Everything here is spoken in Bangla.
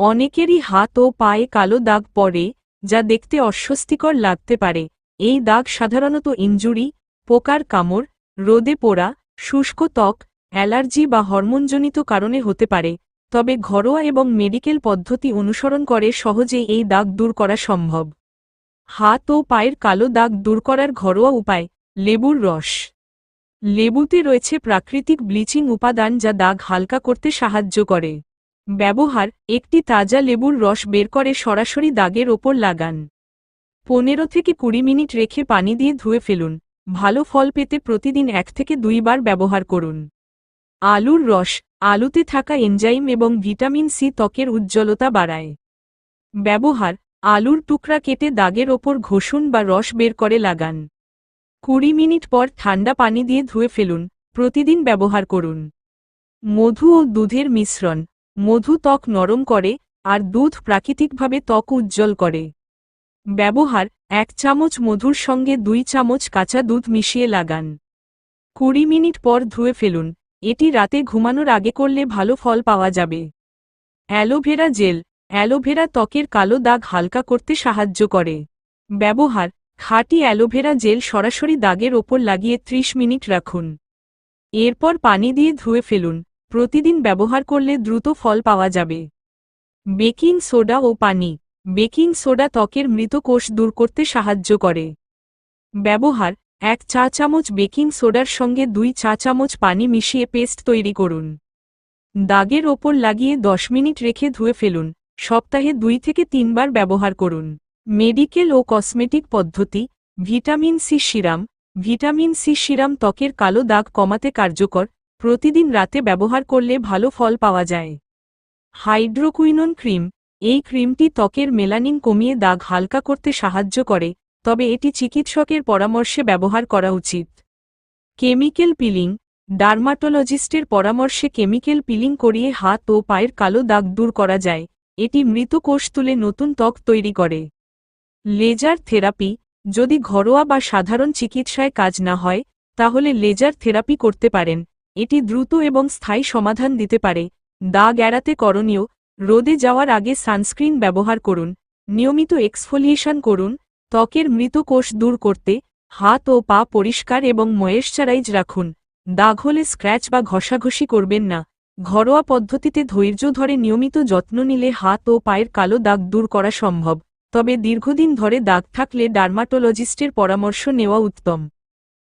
অনেকেরই হাত ও পায়ে কালো দাগ পড়ে, যা দেখতে অস্বস্তিকর লাগতে পারে। এই দাগ সাধারণত ইনজুরি, পোকার কামড়, রোদে পোড়া, শুষ্ক ত্বক, অ্যালার্জি বা হরমোনজনিত কারণে হতে পারে। তবে ঘরোয়া এবং মেডিকেল পদ্ধতি অনুসরণ করে সহজে এই দাগ দূর করা সম্ভব। হাত ও পায়ের কালো দাগ দূর করার ঘরোয়া উপায়, লেবুর রস। লেবুতে রয়েছে প্রাকৃতিক ব্লিচিং উপাদান যা দাগ হালকা করতে সাহায্য করে। ব্যবহার, একটি তাজা লেবুর রস বের করে সরাসরি দাগের ওপর লাগান। পনেরো থেকে কুড়ি মিনিট রেখে পানি দিয়ে ধুয়ে ফেলুন। ভালো ফল পেতে প্রতিদিন এক থেকে দুইবার ব্যবহার করুন। আলুর রস, আলুতে থাকা এনজাইম এবং ভিটামিন সি ত্বকের উজ্জ্বলতা বাড়ায়। ব্যবহার, আলুর টুকরা কেটে দাগের ওপর ঘষুন বা রস বের করে লাগান। কুড়ি মিনিট পর ঠান্ডা পানি দিয়ে ধুয়ে ফেলুন। প্রতিদিন ব্যবহার করুন। মধু ও দুধের মিশ্রণ মধু ত্বক নরম করে আর দুধ প্রাকৃতিকভাবে ত্বক উজ্জ্বল করে। ব্যবহার, এক চামচ মধুর সঙ্গে দুই চামচ কাঁচা দুধ মিশিয়ে লাগান। কুড়ি মিনিট পর ধুয়ে ফেলুন, এটি রাতে ঘুমানোর আগে করলে ভালো ফল পাওয়া যাবে। অ্যালোভেরা জেল, অ্যালোভেরা ত্বকের কালো দাগ হালকা করতে সাহায্য করে। ব্যবহার, খাঁটি অ্যালোভেরা জেল সরাসরি দাগের ওপর লাগিয়ে ৩০ মিনিট রাখুন। এরপর পানি দিয়ে ধুয়ে ফেলুন প্রতিদিন ব্যবহার করলে দ্রুত ফল পাওয়া যাবে। বেকিং সোডা ও পানি। বেকিং সোডা ত্বকের মৃত কোষ দূর করতে সাহায্য করে। ব্যবহার। এক চা চামচ বেকিং সোডার সঙ্গে দুই চা চামচ পানি মিশিয়ে পেস্ট তৈরি করুন। দাগের ওপর লাগিয়ে 10 মিনিট রেখে ধুয়ে ফেলুন। সপ্তাহে দুই থেকে তিনবার ব্যবহার করুন। মেডিকেল ও কসমেটিক পদ্ধতি। Vitamin C serum. Vitamin C serum ত্বকের কালো দাগ কমাতে কার্যকর। প্রতিদিন রাতে ব্যবহার করলে ভালো ফল পাওয়া যায়। হাইড্রোকুইনন ক্রিম, এই ক্রিমটি ত্বকের মেলানিন কমিয়ে দাগ হালকা করতে সাহায্য করে, তবে এটি চিকিৎসকের পরামর্শে ব্যবহার করা উচিত। কেমিক্যাল পিলিং, ডার্মাটোলজিস্টের পরামর্শে কেমিক্যাল পিলিং করিয়ে হাত ও পায়ের কালো দাগ দূর করা যায়, এটি মৃত কোষ তুলে নতুন ত্বক তৈরি করে। লেজার থেরাপি, যদি ঘরোয়া বা সাধারণ চিকিৎসায় কাজ না হয়, তাহলে লেজার থেরাপি করতে পারেন। এটি দ্রুত এবং স্থায়ী সমাধান দিতে পারে। দাগ এড়াতে করণীয়, রোদে যাওয়ার আগে সানস্ক্রিন ব্যবহার করুন। নিয়মিত এক্সফোলিয়েশন করুন, ত্বকের মৃত কোষ দূর করতে, হাত ও পা পরিষ্কার এবং ময়েশ্চারাইজ রাখুন। দাগ হলে স্ক্র্যাচ বা ঘষাঘষি করবেন না। ঘরোয়া পদ্ধতিতে ধৈর্য ধরে নিয়মিত যত্ন নিলে হাত ও পায়ের কালো দাগ দূর করা সম্ভব। তবে দীর্ঘদিন ধরে দাগ থাকলে ডার্মাটোলজিস্টের পরামর্শ নেওয়া উত্তম।